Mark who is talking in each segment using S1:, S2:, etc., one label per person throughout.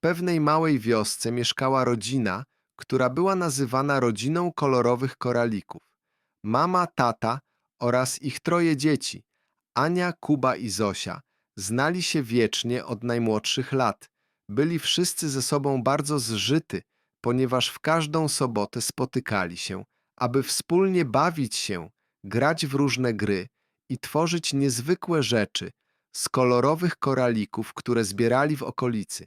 S1: pewnej małej wiosce mieszkała rodzina, która była nazywana rodziną kolorowych koralików. Mama, tata oraz ich troje dzieci, Ania, Kuba i Zosia, znali się wiecznie od najmłodszych lat. Byli wszyscy ze sobą bardzo zżyty, ponieważ w każdą sobotę spotykali się, aby wspólnie bawić się, grać w różne gry i tworzyć niezwykłe rzeczy z kolorowych koralików, które zbierali w okolicy.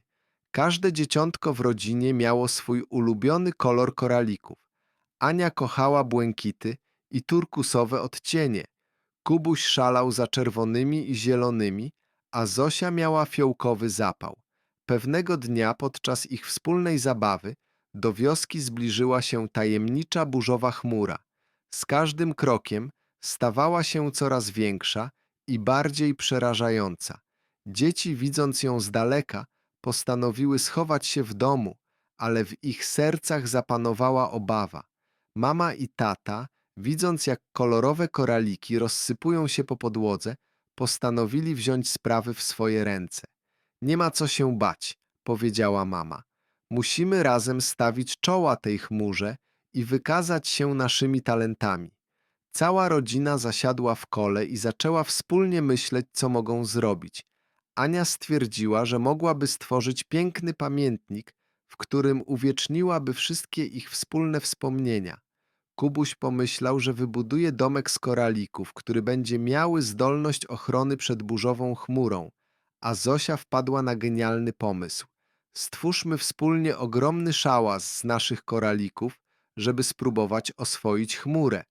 S1: Każde dzieciątko w rodzinie miało swój ulubiony kolor koralików. Ania kochała błękity i turkusowe odcienie. Kubuś szalał za czerwonymi i zielonymi, a Zosia miała fiołkowy zapał. Pewnego dnia podczas ich wspólnej zabawy do wioski zbliżyła się tajemnicza burzowa chmura. Z każdym krokiem stawała się coraz większa i bardziej przerażająca. Dzieci, widząc ją z daleka, postanowiły schować się w domu, ale w ich sercach zapanowała obawa. Mama i tata, widząc jak kolorowe koraliki rozsypują się po podłodze, postanowili wziąć sprawy w swoje ręce. Nie ma co się bać, powiedziała mama. Musimy razem stawić czoła tej chmurze i wykazać się naszymi talentami. Cała rodzina zasiadła w kole i zaczęła wspólnie myśleć, co mogą zrobić. Ania stwierdziła, że mogłaby stworzyć piękny pamiętnik, w którym uwieczniłaby wszystkie ich wspólne wspomnienia. Kubuś pomyślał, że wybuduje domek z koralików, który będzie miały zdolność ochrony przed burzową chmurą, a Zosia wpadła na genialny pomysł. Stwórzmy wspólnie ogromny szałas z naszych koralików, żeby spróbować oswoić chmurę.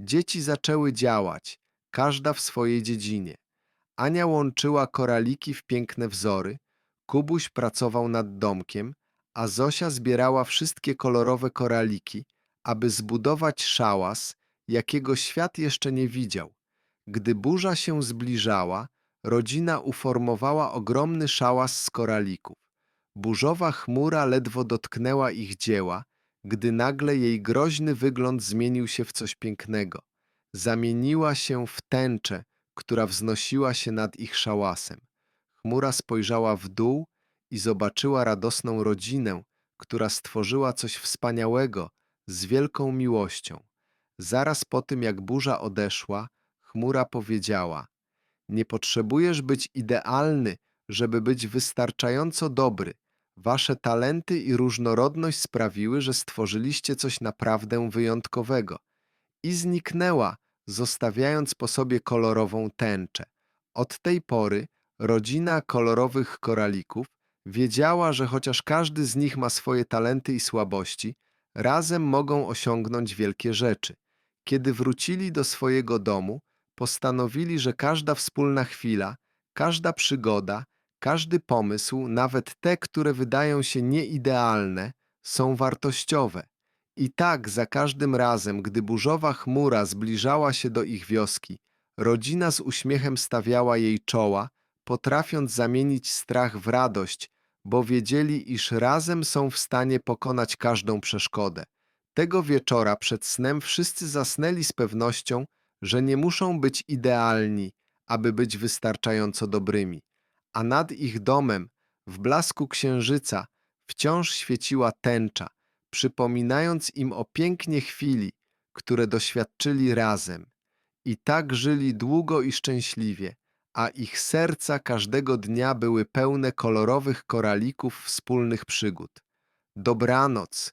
S1: Dzieci zaczęły działać, każda w swojej dziedzinie. Ania łączyła koraliki w piękne wzory, Kubuś pracował nad domkiem, a Zosia zbierała wszystkie kolorowe koraliki, aby zbudować szałas, jakiego świat jeszcze nie widział. Gdy burza się zbliżała, rodzina uformowała ogromny szałas z koralików. Burzowa chmura ledwo dotknęła ich dzieła, gdy nagle jej groźny wygląd zmienił się w coś pięknego. Zamieniła się w tęczę, która wznosiła się nad ich szałasem. Chmura spojrzała w dół i zobaczyła radosną rodzinę, która stworzyła coś wspaniałego z wielką miłością. Zaraz po tym, jak burza odeszła, chmura powiedziała: Nie potrzebujesz być idealny, żeby być wystarczająco dobry. Wasze talenty i różnorodność sprawiły, że stworzyliście coś naprawdę wyjątkowego. I zniknęła, zostawiając po sobie kolorową tęczę. Od tej pory rodzina kolorowych koralików wiedziała, że chociaż każdy z nich ma swoje talenty i słabości, razem mogą osiągnąć wielkie rzeczy. Kiedy wrócili do swojego domu, postanowili, że każda wspólna chwila, każda przygoda, każdy pomysł, nawet te, które wydają się nieidealne, są wartościowe. I tak za każdym razem, gdy burzowa chmura zbliżała się do ich wioski, rodzina z uśmiechem stawiała jej czoła, potrafiąc zamienić strach w radość, bo wiedzieli, iż razem są w stanie pokonać każdą przeszkodę. Tego wieczora przed snem wszyscy zasnęli z pewnością, że nie muszą być idealni, aby być wystarczająco dobrymi. A nad ich domem, w blasku księżyca, wciąż świeciła tęcza, przypominając im o pięknie chwili, które doświadczyli razem. I tak żyli długo i szczęśliwie, a ich serca każdego dnia były pełne kolorowych koralików wspólnych przygód. Dobranoc,